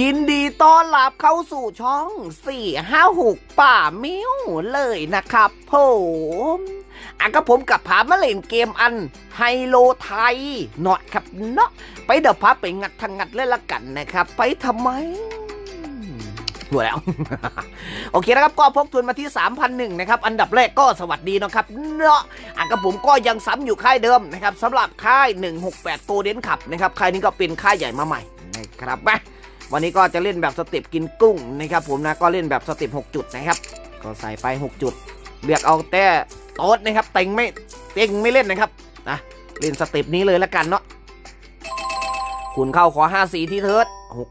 ยินดีต้อนรับเข้าสู่ช่อง 456 ป่ามิ้วเลยนะครับผมอะก็ผมกับพามาเล่นเกมอันไฮโลไทยเนาะครับเนาะไปเดี๋ยวพาไปงัดทางงัดเลยละกันนะครับ ไปทำไมหัวแล้ว โอเคนะครับ ก็พกทุนมาที่ 3,001นะครับ อันดับแรกก็สวัสดีนะครับ เนาะอะกับผมก็ยังซ้ำอยู่ค่ายเดิมนะครับสำหรับค่าย 168ตัวเด่นขับนะครับ ค่ายนี้ก็เป็นค่ายใหญ่มาใหม่นะครับไป วันนี้ก็จะเล่นแบบสเต็ปกินกุ้งนะครับผมนะก็เล่นแบบสเต็ป6จุดนะครับ ก็ใส่ไป 6 จุดเลือกเอาแต่โต๊ดนะครับเต็งไม่เต็งไม่เล่นนะครับนะเล่นสเต็ปนี้เลยละกันเนาะคุณเข้าขอ5สีที่เทิร์ดหก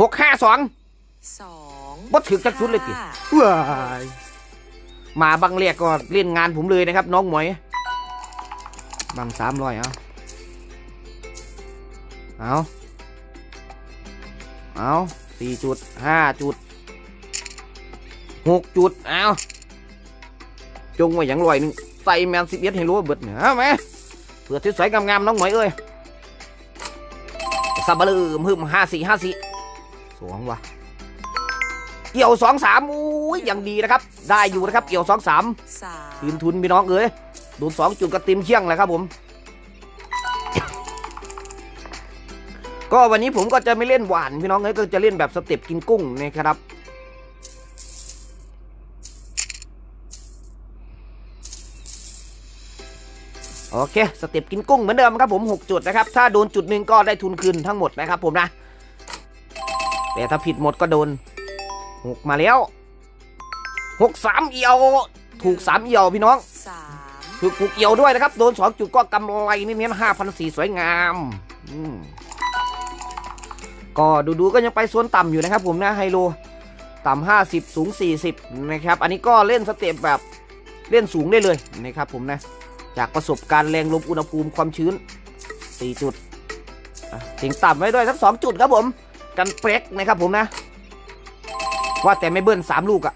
หกห้าสองสองบ่ถึกจักชุดเลยติห้าว้ายมาบังเรียกก็เล่นงานผมเลยนะครับ น้องหมวยบังสามร้อยเอาเอา เอาสี่จุดห้าจุดหกจุดเอาจงไว้อย่างลอยหนึ่งใส่แมนสิบเอ็ดให้รู้ว่าเบิดเนี่ยเอาไหมเผื่อที่สวยงามๆน้องหมวยเอ้ยสับเบลืมหึมห้าสี่ห้าสี่สองวะเอี่ยวสองสามอุ้ยอย่างดีนะครับ ได้อยู่นะครับเอี่ยวสองสามสามคืนทุนพี่น้องเอ้ยโดนสองจุดกระติมเชี่ยงเลยครับผม ก็วันนี้ผมก็จะไม่เล่นหวานพี่น้องเอ้ยก็จะเล่นแบบสเต็ปกินกุ้งนะครับโอเค สเต็ปกินกุ้งเหมือนเดิมครับผม 6 จุดนะครับ ถ้าโดนจุดหนึ่งก็ได้ทุนคืนทั้งหมดนะครับผมนะ แต่ถ้าผิดหมดก็โดนหกมาแล้วหกสามเอียว ถูกสามเอียวพี่น้อง ถูกถูกเอียวด้วยนะครับ โดนสองจุดก็กำไรนี่เน้นห้าพันสี่สวยงาม อืม ก็ดูๆก็ยังไปส่วนต่ำอยู่นะครับผมนะไฮโลต่ำห้าสิบสูงสี่สิบนะครับ อันนี้ก็เล่นสเต็ปแบบเล่นสูงได้เลยนะครับผมนะ จากประสบการณ์แรงลมอุณหภูมิความชื้นสี่จุดถึงต่ำไว้ด้วยทั้งสองจุดครับผม กันเปรกนะครับผมนะ ว่าแต่ไม่เบิ้ลสามลูกอะ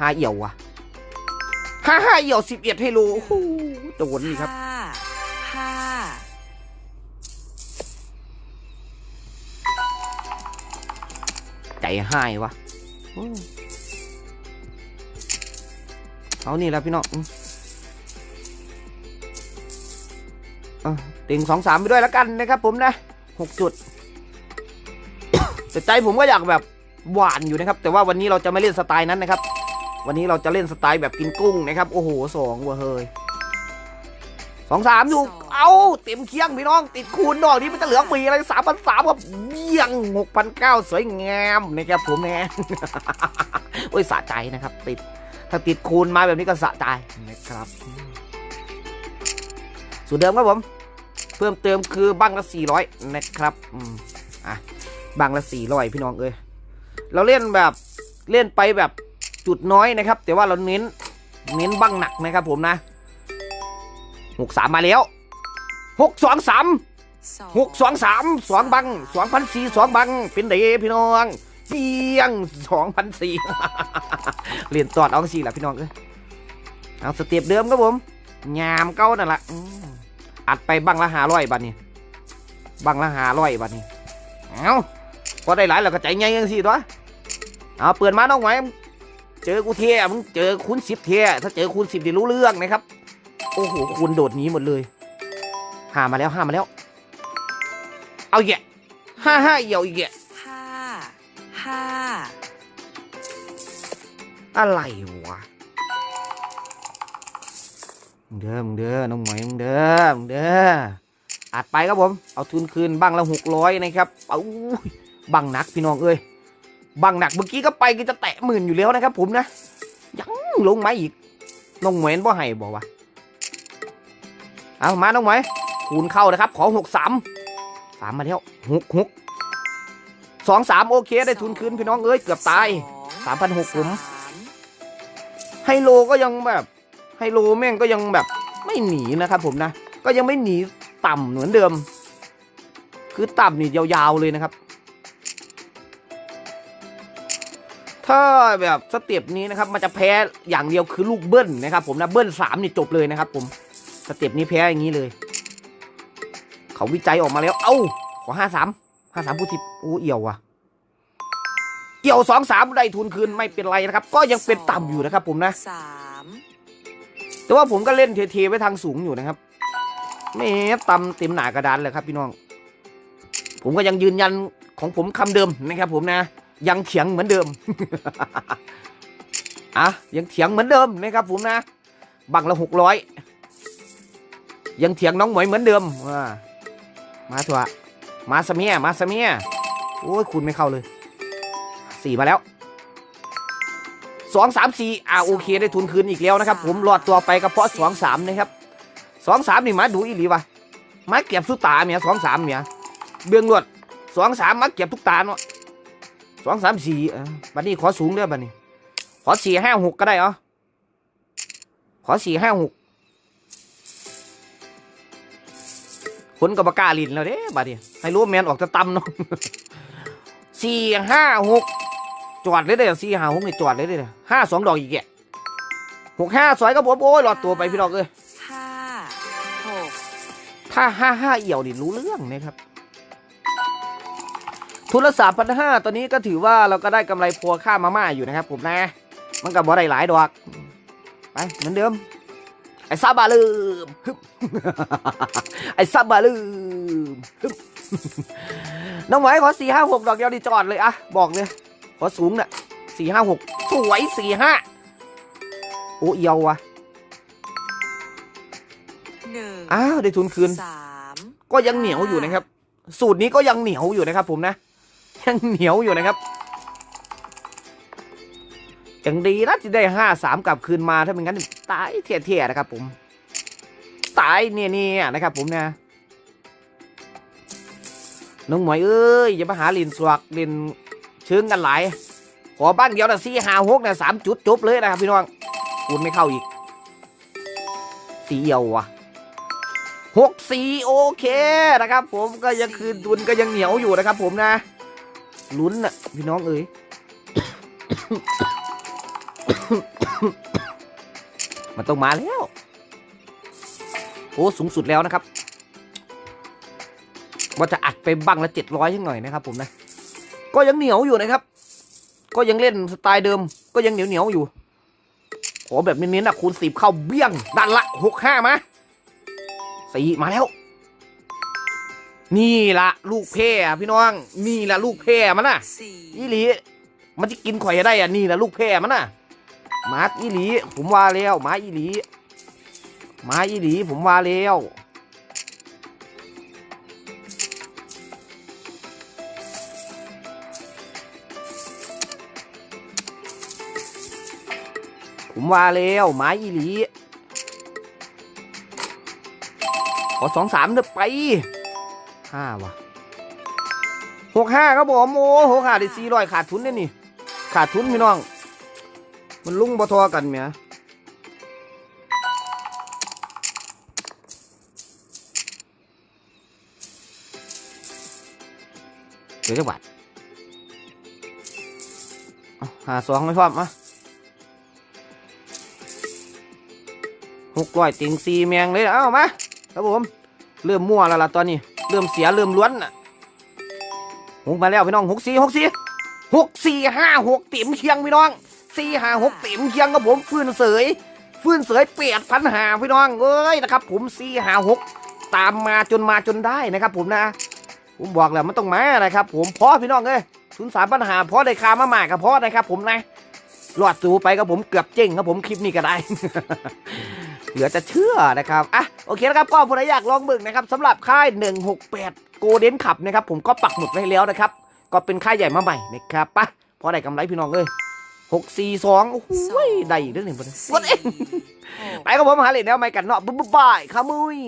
ห้าเอี่ยวอะห้าห้าเอี่ยวสิบเอ็ดให้โลโอ้โหโดนนี่ครับ ใจหายวะเอานี่แล้วพี่น้องอืมอะติงสองสามไปด้วยแล้วกันนะครับผมนะหกจุดแต่ใจผมก็อยากแบบหวานอยู่นะครับ แต่ว่าวันนี้เราจะไม่เล่นสไตล์นั้นนะครับ วันนี้เราจะเล่นสไตล์แบบกินกุ้งนะครับ โอ้โหสองว่ะเฮ้ย สองสามอยู่ เอาเต็มเคียงพี่น้อง ติดคูณดอกนี้มันจะเหลือปีอะไรสามพันสามกับเบี้ยงหกพันเก้าสวยงามนะครับผมแน่โอ้ยสะใจนะครับ ติด ถ้าติดคูณมาแบบนี้ก็สะใจนะครับสูตรเดิมครับผม เพิ่มเติมคือบังละสี่ร้อยนะครับอืมอะบังละสี่ร้อยพี่น้องเอ้ยเราเล่นแบบเล่นไปแบบจุดน้อยนะครับ แต่ว่าเราเน้นเน้นบังหนักนะครับผมนะ หกสามมาแล้วหกสองสามสองหกสองสามสองบังสองพันสี่สองบังเป็นเดพี่น้องเปียงสองพันสี่เรียนตอดเอาสี่แหละพี่น้องเอ้ยเอาสเต็ปเดิมครับผมยามเก้านั่นแหละอืมอัดไปบังละหาร้อยบัทนี่บังละหาร้อยบัทนี่เอาพอได้หลายแล้วก็ใจใหญ่ยังสี่ตัวเอาเปิดมาน้องไหมเจอกูเทียมึงเจอคูณสิบเทียถ้าเจอคูณสิบดีรู้เรื่องนะครับ โอ้โหคูณโดดหนีหมดเลยหามาแล้วหามาแล้ว เอาอีกแยะห้าห้าเหี่ยวอีกแยะห้าห้าอะไรวะมึงเด้อมึงเด้อน้องหมอยมึงเด้อมึงเด้ออัดไปครับผม เอาทุนคืนบ้างละหกร้อยนะครับเอาบังหนักพี่น้องเอ้ยบังหนักเมื่อกี้ก็ไปก็จะแตะหมื่นอยู่แล้วนะครับผมนะยังลงมาอีกน้องหมวยบ่ให้บอกว่า เอามาน้องหมคูณเข้านะครับ ขอหกสามสามมาแล้วหกหกสองสามโอเคได้ทุนคืนพี่น้องเอ้ยเกือบตายสอง3,600ผมสามไฮโลก็ยังแบบไฮโลแม่งก็ยังแบบไม่หนีนะครับผมนะ ก็ยังไม่หนีต่ำเหมือนเดิม คือต่ำนี่ยาวๆเลยนะครับ ถ้าแบบสเต็ปนี้นะครับ มันจะแพ้อย่างเดียวคือลูกเบิ้ลนะครับผมนะเบิ้ลสามนี่จบเลยนะครับผม สเต็ปนี้แพ้อย่างนี้เลย เขาวิจัยออกมาแล้ว เอ้า ขอห้าสามห้าสามผู้ทิพย์โอ้เอี่ยวว่ะเอี่ยวสองสามได้ทุนคืนไม่เป็นไรนะครับ ก็ยังเป็นต่ำอยู่นะครับ ผมนะสามแต่ว่าผมก็เล่นเทๆไว้ทางสูงอยู่นะครับแม่ตำเต็มหนากระดานเลยครับพี่น้อง ผมก็ยังยืนยันของผมคำเดิมนะครับ ผมนะ ยังเถียงเหมือนเดิมอะยังเถียงเหมือนเดิมนะครับผมนะ บังละหกร้อย ยังเถียงน้องหมวยเหมือนเดิมมาเถอะมาสเมียมาสเมียโอ้ยคุณไม่เข้าเลยสี่มาแล้วสองสามสี่อ่าโอเคได้ทุนคืนอีกแล้วนะครับ ผมรอดตัวไปก็เพาะสองสามนะครับสองสามนี่มาดูอีหลีวะมาเก็บสุตาเมียสองสามเมียเบื้องรวดสองสามมาเก็บทุกตาเนาะสองสามสี่บัดนี้ขอสูงเด้อบัดนี้ ขอสี่ห้าหกก็ได้เหรอขอสี่ห้าหก คนกับปากกล้าลินแล้วเด้บัดนี้ให้รู้ว่าแมนออกจะตำเนาะสี่ห้าหกจอดเลยเด้อสี่ห้าหกนี่จอดเลยเด้อห้าสองดอกอีกแกะหกห้าสวยก็ผมโอ้ยหลอดตัวไปพี่ดอกเอ้ยห้าหกถ้าห้าห้าเอี่ยวนี่รู้เรื่องนะครับทุนละสามพันห้าตอนนี้ก็ถือว่าเราก็ได้กำไรพัวค่ามาม่าอยู่นะครับผมนะ มันกับบ่ได้หลายดอก ไปเหมือนเดิม ไอ้ซาบาลืมฮึบไอ้ซาบาลืมฮึบน้องหมวยขอสี่ห้าหกดอกเดียวดีจอดเลยอะบอกเลยขอสูงน่ะสี่ห้าหกสวยสี่ห้าโอ้เอียวว่ะหนึ่งอ้าวได้ทุนคืนสามก็ยังเหนียวอยู่นะครับ สูตรนี้ก็ยังเหนียวอยู่นะครับ ผมนะยังเหนียวอยู่นะครับยังดีนะที่ได้ห้าสามกลับคืนมาถ้าเป็นงั้น ตายเที่ยๆนะครับผมตายเนี่ยๆนะครับผมนะน้องหมวยเอ้ยอย่ามาหาลินสวกลินเชิงกันหลายขอบ้านเดียวนะสี่หาหกนะสามจุดจบเลยนะครับพี่น้องคุณไม่เข้าอีกสีเอียววะหกสี่โอเคนะครับ ผมก็ยังคืนทุนก็ยังเหนียวอยู่นะครับ ผมนะลุ้นนะพี่น้องเอ๋ย มันต้องมาแล้ว โอ้สูงสุดแล้วนะครับว่าจะอัดไปบังละเจ็ดร้อยยังหน่อยนะครับ ผมนะ ก็ยังเหนียวอยู่นะครับ ก็ยังเล่นสไตล์เดิม ก็ยังเหนียวเหนียวๆอยู่ขอแบบเน้นๆนะคูณสิบเข้าเบี้ยงด้านละหกห้ามาสี่มาแล้ว นี่ละลูกแพร่อะพี่น้อง นี่ละลูกแพร่มันน่ะสี่อีหลีมันจะกินข่อยได้อะนี่ละลูกแพร่มันน่ะห มาอีหลี ผมว่าแล้วมาอีหลีมาอีหลี ผมว่าแล้วผมว่าแล้วหมาอีหลี ขอสองสามเด้อไปห้าวะหกห้าครับผมโอ้หกห้าได้สี่ร้อยขาดทุนเนี่ยนี่ ขาดทุนพี่น้อง มันลุ่งบ่ทอกันเมียเดี๋ยวจะบาทเอาหาสองไม่พร้อมอะหกร้อยติงสี่แมงเลยเอ้ามาครับผม เริ่มมั่วแล้วล่ะตอนนี้ เริ่มเสียเริ่มล้วนน่ะหกมาแล้วพี่น้องหกสี่หกสี่หกสี่ห้าหกเต็มเคียงพี่น้อง สี่ห้าหกเต็มเคียงครับผมฟื้นเสยฟื้นเสยเปียดพันหาพี่น้องเอ้ยนะครับ ผมสี่ห้าหกตามมาจนมาจนได้นะครับ ผมนะ ผมบอกแล้วมันต้องมานะครับ ผมพอพี่น้องเอ้ยศูนสามปัญหาพอได้คามาหมากกับพอนะครับ ผมนะรอดสูไปครับผมเกือบเจ๊งครับผมคลิปนี้ก็ได้เหลือจะเชื่อนะครับอะโอเคนะครับก็ผู้ใดอยากลองบึกนะครับสำหรับค่าย 168 โกลเด้นขับนะครับผมก็ปักหมุดไว้แล้วนะครับ ก็เป็นค่ายใหญ่มาใหม่นะครับปะพอได้กำไรพี่น้องเลย 642โอ้โหได้อีกเรื่องหนึ่งสี่วันเองหกไปกับผมหาเหรียญแล้วไม่กันเนาะบ๊ายบายขามุย